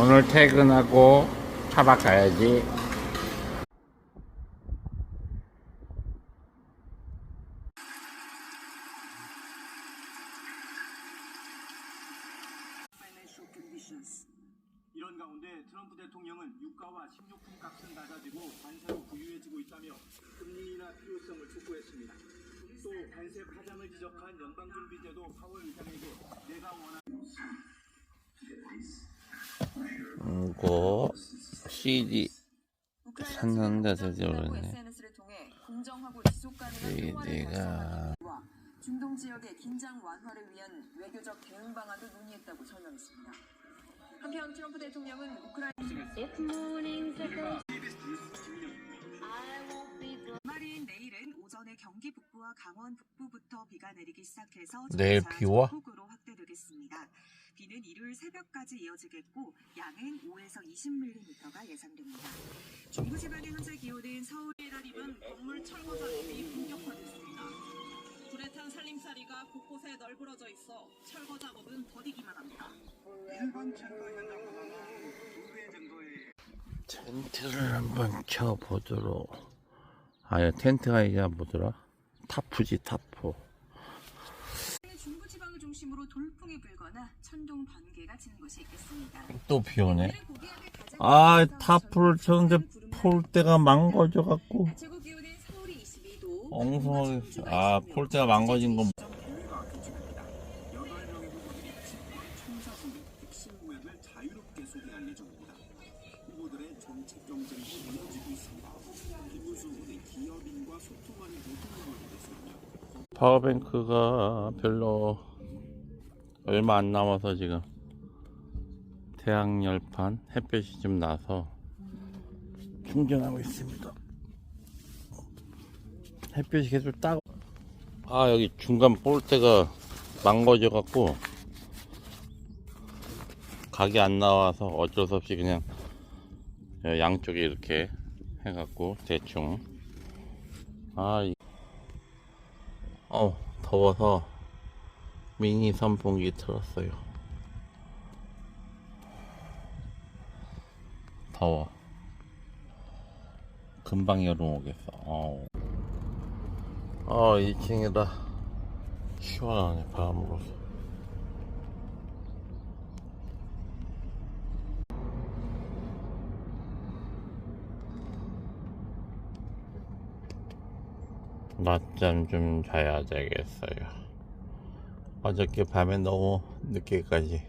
오늘 퇴근하고 차박 가야지. 이런 가운데 트럼프 대통령은 유가와 식료품 값은 낮아지고 관세로 부유해지고 있다며 금리 인하 필요성을 촉구했습니다. 또 관세 파장을 지적한 연방준비제도 파월 의장에게 내가 원하는 이거 CD 지속 가능한 평화를 CD가 달성하기와 중동 지역의 긴장 완화를 위한 외교적 대응 방안도 논의했다고 설명했습니다. 한편 트럼프 대통령은 우크라이나 주말인 내일은 오전에 경기 북부와 강원 북부부터 비가 내리기 시작해서 내일 점차 비 와? 전국으로 확대되겠습니다. 비는 일요일 새벽까지 이어지겠고 양은 5에서 20mm가 예상됩니다. 중부 지방의 현재 기온은 서울의 달이면 건물 철거 작업이 본격화됐습니다. 불에 탄 살림살이가 곳곳에 널브러져 있어 철거 작업은 더디기만 합니다. 일반 철거 현장보다는 두배 정도의 텐트를 한번 켜보도록. 아야 텐트가 아니라 뭐더라? 타프지 타프. 중심으로 돌풍이 불거나 천둥 번개가 치는 곳이 있겠습니다. 또 비 오네. 오늘의 고기압의 가장 아 타프를 쳤는데 폴대가 망가져 갖고 최고 기온은 서울이 22도, 엉성하게 아 폴대가 망가진 건. 파워뱅크가 별로 얼마 안 남아서 지금 태양 열판 햇볕이 좀 나서 충전하고 있습니다. 햇볕이 계속 따고 아 여기 중간 볼트가 망가져 갖고 각이 안 나와서 어쩔 수 없이 그냥 양쪽에 이렇게 해갖고 대충 아 이- 어 더워서 미니 선풍기 틀었어요. 더워. 금방 여름 오겠어. 어, 어 2층이다. 시원하네 바람 불어서 낮잠 좀 자야 되겠어요. 어저께 밤에 너무 늦게까지